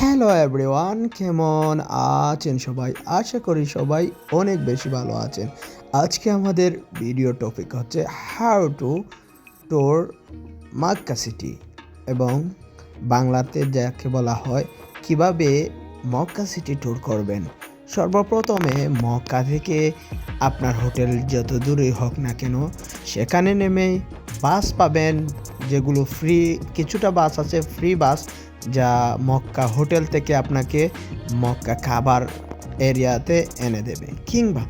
Hello everyone, কেমন আছেন সবাই? আশা করি সবাই অনেক বেশি ভালো আছেন। আজকে আমাদের ভিডিও টপিক হচ্ছে how to tour Makkah city এবং বাংলাতে যাকে বলা হয় কীভাবে মক্কা সিটি ট্যুর করবেন। সর্বপ্রথমে মক্কা থেকে আপনার হোটেল যত দূরেই হোক না কেন, সেখানে নেমে বাস পাবেন, যেগুলো ফ্রি কিছুটা বাস আছে ফ্রি বাস, যা মক্কা হোটেল থেকে আপনাকে মক্কা খাবার এরিয়াতে এনে দেবে। কিংবা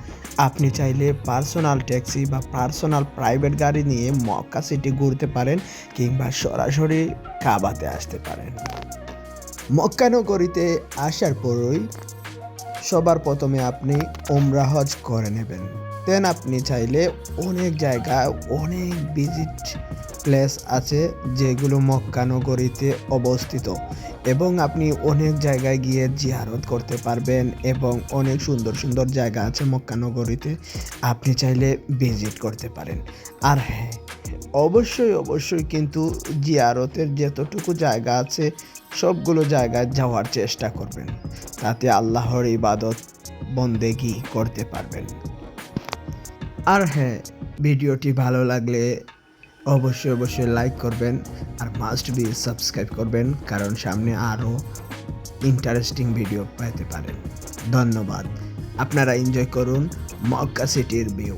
আপনি চাইলে পার্সোনাল ট্যাক্সি বা পার্সোনাল প্রাইভেট গাড়ি নিয়ে মক্কা সিটি ঘুরতে পারেন, কিংবা সরাসরি কাবাতে আসতে পারেন। মক্কা নগরীতে আসার পরই সবার প্রথমে আপনি ওমরা হজ করে নেবেন। দেন আপনি চাইলে অনেক জায়গায় অনেক ভিজিট প্লেস আছে যেগুলো মক্কা নগরীতে অবস্থিত। এবং আপনি অনেক জায়গায় গিয়ে জিয়ারত করতে পারবেন এবং অনেক সুন্দর সুন্দর জায়গা আছে মক্কা নগরীতে, আপনি চাইলে ভিজিট করতে পারেন। আর হ্যাঁ অবশ্যই অবশ্যই কিন্তু জিয়ারতের যতটুকু জায়গা আছে, সবগুলো জায়গায় যাওয়ার চেষ্টা করবেন। তাতে আল্লাহর ইবাদত বন্দেগি করতে পারবেন। আর হ্যাঁ ভিডিওটি ভালো লাগলে অবশ্যই অবশ্যই লাইক করবেন আর মাস্ট বি সাবস্ক্রাইব করবেন, কারণ সামনে আরও ইন্টারেস্টিং ভিডিও পেতে পারেন। ধন্যবাদ। আপনারা এনজয় করুন মক্কা সিটির ভিউ